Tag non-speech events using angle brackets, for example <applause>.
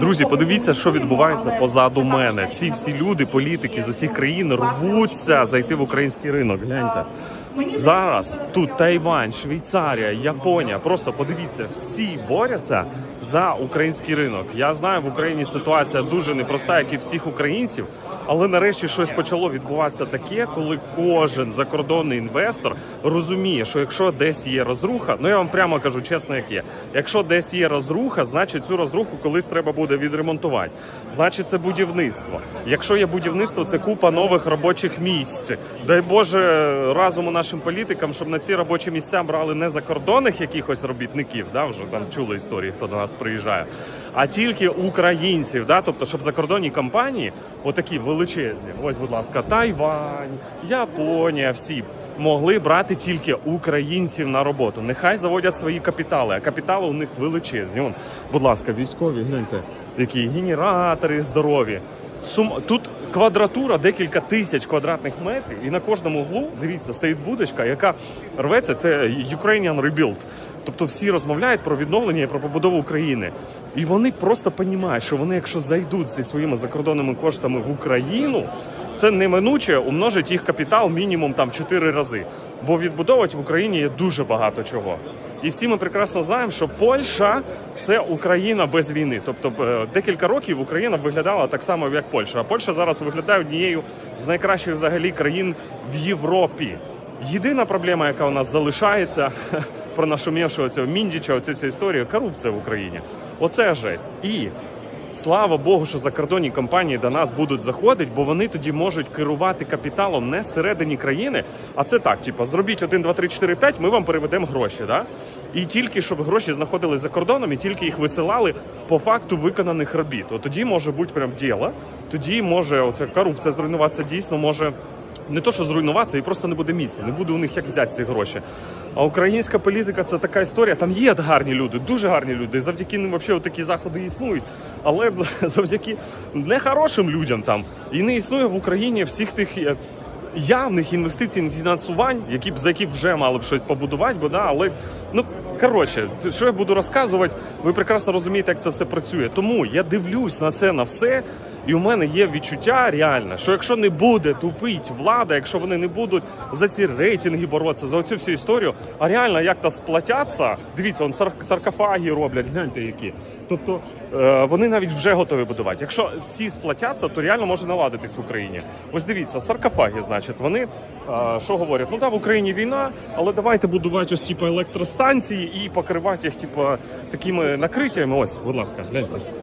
Друзі, подивіться, що відбувається позаду мене. Ці всі люди, політики з усіх країн рвуться зайти в український ринок. Гляньте. Зараз тут Тайвань, Швейцарія, Японія. Просто подивіться, всі борються за український ринок. Я знаю, в Україні ситуація дуже непроста, як і всіх українців. Але нарешті щось почало відбуватися таке, коли кожен закордонний інвестор розуміє, що якщо десь є розруха, ну я вам прямо кажу чесно, як є. Якщо десь є розруха, значить цю розруху колись треба буде відремонтувати. Значить, це будівництво. Якщо є будівництво, це купа нових робочих місць. Дай Боже разуму нашим політикам, щоб на ці робочі місця брали не закордонних якихось робітників, да, вже там чули історії, хто до нас приїжджає, а тільки українців. Да, тобто, щоб закордонні компанії, отакі величезні, ось, будь ласка, Тайвань, Японія, всі. Могли брати тільки українців на роботу. Нехай заводять свої капітали, а капітали у них величезні. Он, будь ласка, військові, гляньте, які генератори здорові. Сум... Тут квадратура декілька тисяч квадратних метрів, і на кожному углу, дивіться, стоїть будочка, яка рветься. Це Ukrainian Rebuild. Тобто всі розмовляють про відновлення і про побудову України. І вони просто розуміють, що вони, якщо зайдуть зі своїми закордонними коштами в Україну, це неминуче умножить їх капітал мінімум там 4 рази. Бо відбудовувати в Україні є дуже багато чого. І всі ми прекрасно знаємо, що Польща це Україна без війни. Тобто е, декілька років Україна виглядала так само, як Польща. А Польща зараз виглядає однією з найкращих взагалі країн в Європі. Єдина проблема, яка у нас залишається <laughs> про нашумівшого цього міндіча, оцю всю історію, корупція в Україні. Оце жесть. І Слава Богу, що закордонні компанії до нас будуть заходити, бо вони тоді можуть керувати капіталом не зсередині країни, а це так: типу, зробіть 1, 2, 3, 4, 5, ми вам переведемо гроші. Да? І тільки щоб гроші знаходились за кордоном, і тільки їх висилали по факту виконаних робіт. От тоді може бути прям діло. Тоді може оця корупція зруйнуватися дійсно може. Не то, що зруйнуватися, і просто не буде місця, не буде у них як взяти ці гроші. А українська політика це така історія. Там є гарні люди, дуже гарні люди. і Завдяки ним взагалі такі заходи існують. Але <laughs> завдяки нехорошим людям там і не існує в Україні всіх тих е, явних інвестицій, фінансувань, які б за які вже мали б щось побудувати, бо да, але ну коротше, що я буду розказувати, ви прекрасно розумієте, як це все працює. Тому я дивлюсь на це на все. І у мене є відчуття реальне, що якщо не буде тупить влада, якщо вони не будуть за ці рейтинги боротися, за оцю всю історію, а реально як то сплатяться, дивіться, он сар- саркофаги роблять, гляньте які. Тобто е, вони навіть вже готові будувати. Якщо всі сплатяться, то реально може наладитись в Україні. Ось дивіться, саркофаги, значить, вони е, що говорять? Ну да, в Україні війна, але давайте будувати ось типу електростанції і покривати їх, типу, такими накриттями. Ось, будь ласка, гляньте.